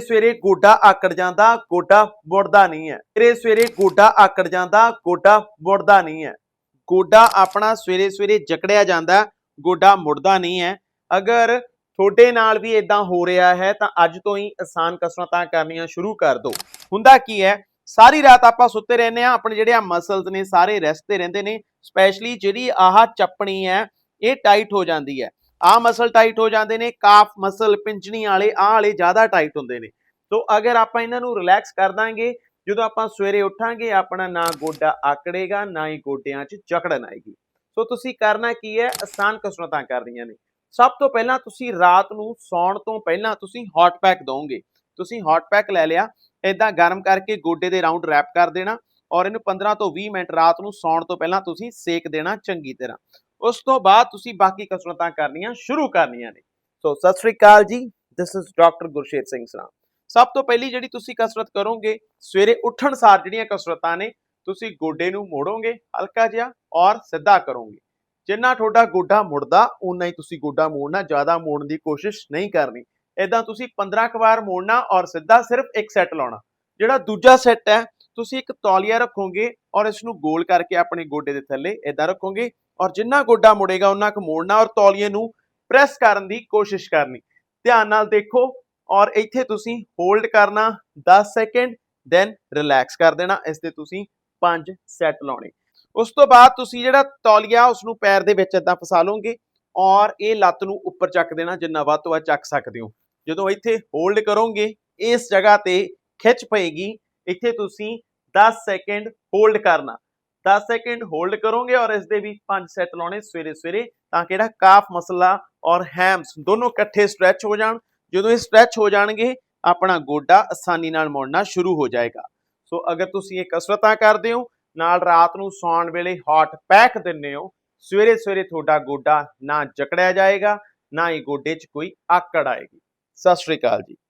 ਸਵੇਰੇ ਗੋਡਾ ਆਕੜ ਜਾਂਦਾ, ਗੋਡਾ ਮੁੜਦਾ ਨਹੀਂ ਹੈ। ਸਵੇਰੇ ਸਵੇਰੇ ਗੋਡਾ ਆਕੜ ਜਾਂਦਾ, ਗੋਡਾ ਮੁੜਦਾ ਨਹੀਂ ਹੈ। ਗੋਡਾ ਆਪਣਾ ਸਵੇਰੇ ਸਵੇਰੇ ਜਕੜਿਆ ਜਾਂਦਾ, ਗੋਡਾ ਮੁੜਦਾ ਨਹੀਂ ਹੈ। ਅਗਰ ਤੁਹਾਡੇ ਨਾਲ ਵੀ ਇਦਾਂ ਹੋ ਰਿਹਾ ਹੈ, ਤਾਂ ਅੱਜ ਤੋਂ ਹੀ ਆਸਾਨ ਕਸਰਤਾਂ ਕਰਨੀਆਂ ਸ਼ੁਰੂ ਕਰ ਦਿਓ। ਹੁੰਦਾ ਕੀ ਹੈ, ਸਾਰੀ ਰਾਤ ਆਪਾਂ ਸੁੱਤੇ ਰਹਿੰਦੇ ਆ ਆਪਣੇ ਜਿਹੜੇ ਆ ਮਸਲਸ ਨੇ, ਸਾਰੇ ਰੈਸਟ ਤੇ ਰਹਿੰਦੇ ਨੇ ਸਪੈਸ਼ਲੀ ਜਿਹੜੀ ਆਹ ਚੱਪਣੀ ਹੈ, ਇਹ ਟਾਈਟ ਹੋ ਜਾਂਦੀ ਹੈ। ਆਹ ਮਸਲ ਟਾਈਟ ਹੋ ਜਾਂਦੇ ਨੇ ਕਾਫ ਮਸਲ ਪਿੰਚਣੀ ਵਾਲੇ ਆਹ ਵਾਲੇ ਜ਼ਿਆਦਾ ਟਾਈਟ ਹੁੰਦੇ ਨੇ। ਸੋ ਅਗਰ ਆਪਾਂ ਇਹਨਾਂ ਨੂੰ ਰਿਲੈਕਸ ਕਰ ਦਾਂਗੇ, ਜਦੋਂ ਆਪਾਂ ਸਵੇਰੇ ਉੱਠਾਂਗੇ, ਆਪਣਾ ਨਾ ਗੋਡਾ ਆਕੜੇਗਾ, ਨਾ ਹੀ ਗੋਡਿਆਂ 'ਚ ਜਕੜਨ ਆਏਗੀ। ਸੋ ਤੁਸੀਂ ਕਰਨਾ ਕੀ ਹੈ? ਆਸਾਨ ਕਸਰਤਾਂ ਕਰਨੀਆਂ ਨੇ। ਸਭ ਤੋਂ ਪਹਿਲਾਂ ਤੁਸੀਂ ਰਾਤ ਨੂੰ ਸੌਣ ਤੋਂ ਪਹਿਲਾਂ ਤੁਸੀਂ ਹੌਟ ਪੈਕ ਦੋਗੇ ਤੁਸੀਂ ਹੌਟ ਪੈਕ ਲੈ ਲਿਆ ਇਦਾਂ ਗਰਮ ਕਰਕੇ ਗੋਡੇ ਦੇ ਰਾਉਂਡ ਰੈਪ ਕਰ ਦੇਣਾ ਔਰ ਇਹਨੂੰ 15 ਤੋਂ 20 ਮਿੰਟ ਰਾਤ ਨੂੰ ਸੌਣ ਤੋਂ ਪਹਿਲਾਂ ਤੁਸੀਂ ਸੇਕ ਦੇਣਾ ਚੰਗੀ ਤਰ੍ਹਾਂ। ਉਸ ਤੋਂ ਬਾਅਦ ਤੁਸੀਂ ਬਾਕੀ ਕਸਰਤਾਂ ਕਰਨੀਆਂ ਸ਼ੁਰੂ ਕਰਨੀਆਂ ਨੇ। ਸੋ, ਸਤਿ ਸ੍ਰੀ ਅਕਾਲ ਜੀ। This is doctor Gursher Singh Saran ਸਭ ਤੋਂ ਪਹਿਲੀ ਜਿਹੜੀ ਤੁਸੀਂ ਕਸਰਤ ਕਰੋਗੇ, ਸਵੇਰੇ ਉੱਠਣ ਸਾਰ ਜਿਹੜੀਆਂ ਕਸਰਤਾਂ ਨੇ, ਤੁਸੀਂ ਗੋਡੇ ਨੂੰ ਮੋੜੋਗੇ ਹਲਕਾ ਜਿਹਾ ਔਰ ਸਿੱਧਾ ਕਰੋਗੇ। ਜਿੰਨਾ ਤੁਹਾਡਾ ਗੋਡਾ ਮੁੜਦਾ ਉਨਾ ਹੀ ਤੁਸੀਂ ਗੋਡਾ ਮੋੜਨਾ, ਜ਼ਿਆਦਾ ਮੋੜਨ ਦੀ ਕੋਸ਼ਿਸ਼ ਨਹੀਂ ਕਰਨੀ। ਇਦਾਂ ਤੁਸੀਂ 15 ਕੁ ਵਾਰ ਮੋੜਨਾ ਔਰ ਸਿੱਧਾ ਸਿਰਫ ਇੱਕ ਸੈੱਟ ਲਾਉਣਾ। ਜਿਹੜਾ ਦੂਜਾ ਸੈੱਟ ਹੈ, ਤੁਸੀਂ ਇੱਕ ਤੌਲੀਆ ਰੱਖੋਗੇ ਔਰ ਇਸ ਨੂੰ ਗੋਲ ਕਰਕੇ ਆਪਣੇ ਗੋਡੇ ਦੇ ਥੱਲੇ ਇਦਾਂ ਰੱਖੋਗੇ। ਔਰ ਜਿੰਨਾ ਗੋਡਾ ਮੁੜੇਗਾ ਉਹਨਾਂ ਕੁ ਮੋੜਨਾ ਔਰ ਤੌਲੀਏ ਨੂੰ ਪ੍ਰੈਸ ਕਰਨ ਦੀ ਕੋਸ਼ਿਸ਼ ਕਰਨੀ। ਧਿਆਨ ਨਾਲ ਦੇਖੋ ਔਰ ਇੱਥੇ ਤੁਸੀਂ ਹੋਲਡ ਕਰਨਾ 10 ਸੈਕਿੰਡ, ਦੈਨ ਰਿਲੈਕਸ ਕਰ ਦੇਣਾ। ਇਸ ਤੇ ਤੁਸੀਂ 5 ਸੈੱਟ ਲਾਉਣੇ। ਉਸ ਤੋਂ ਬਾਅਦ ਤੁਸੀਂ ਜਿਹੜਾ ਤੌਲੀਆ ਉਸ ਨੂੰ ਪੈਰ ਦੇ ਵਿੱਚ ਇਦਾਂ ਫਸਾ ਲਓਗੇ ਔਰ ਇਹ ਲੱਤ ਨੂੰ ਉੱਪਰ ਚੱਕ ਦੇਣਾ, ਜਿੰਨਾ ਵੱਧ ਤੋਂ ਵੱਧ ਚੱਕ ਸਕਦੇ ਹੋ। ਜਦੋਂ ਇੱਥੇ ਹੋਲਡ ਕਰੋਗੇ, ਇਸ ਜਗ੍ਹਾ ਤੇ ਖਿੱਚ ਪਏਗੀ। ਇੱਥੇ ਤੁਸੀਂ 10 ਸੈਕਿੰਡ ਹੋਲਡ ਕਰਨਾ। 10 ਸੈਕਿੰਡ ਹੋਲਡ ਕਰੋਗੇ ਔਰ ਇਸ ਦੇ ਵੀ 5 ਸੈੱਟ ਲਾਉਣੇ ਸਵੇਰੇ ਸਵੇਰੇ ਤਾਂ ਕਿ ਜਿਹੜਾ ਕਾਫ ਮਸਲਾ ਔਰ ਹੈਮਸ ਦੋਨੋਂ ਇਕੱਠੇ ਸਟ੍ਰੈਚ ਹੋ ਜਾਣ ਜਦੋਂ ਇਹ ਸਟ੍ਰੈਚ ਹੋ ਜਾਣਗੇ ਆਪਣਾ ਗੋਡਾ ਆਸਾਨੀ ਨਾਲ ਮੁੜਨਾ ਸ਼ੁਰੂ ਹੋ ਜਾਏਗਾ ਸੋ ਅਗਰ ਤੁਸੀਂ ਇਹ ਕਸਰਤਾਂ ਕਰਦੇ ਹੋ ਨਾਲ ਰਾਤ ਨੂੰ ਸੌਣ ਵੇਲੇ ਹੌਟ ਪੈਕ ਦਿੰਦੇ ਹੋ ਸਵੇਰੇ ਸਵੇਰੇ ਤੁਹਾਡਾ ਗੋਡਾ ਨਾ ਜਕੜਿਆ ਜਾਏਗਾ ਨਾ ਹੀ ਗੋਡੇ 'ਚ ਕੋਈ ਆਕੜ ਆਏਗੀ ਸਤਿ ਸ਼੍ਰੀ ਅਕਾਲ ਜੀ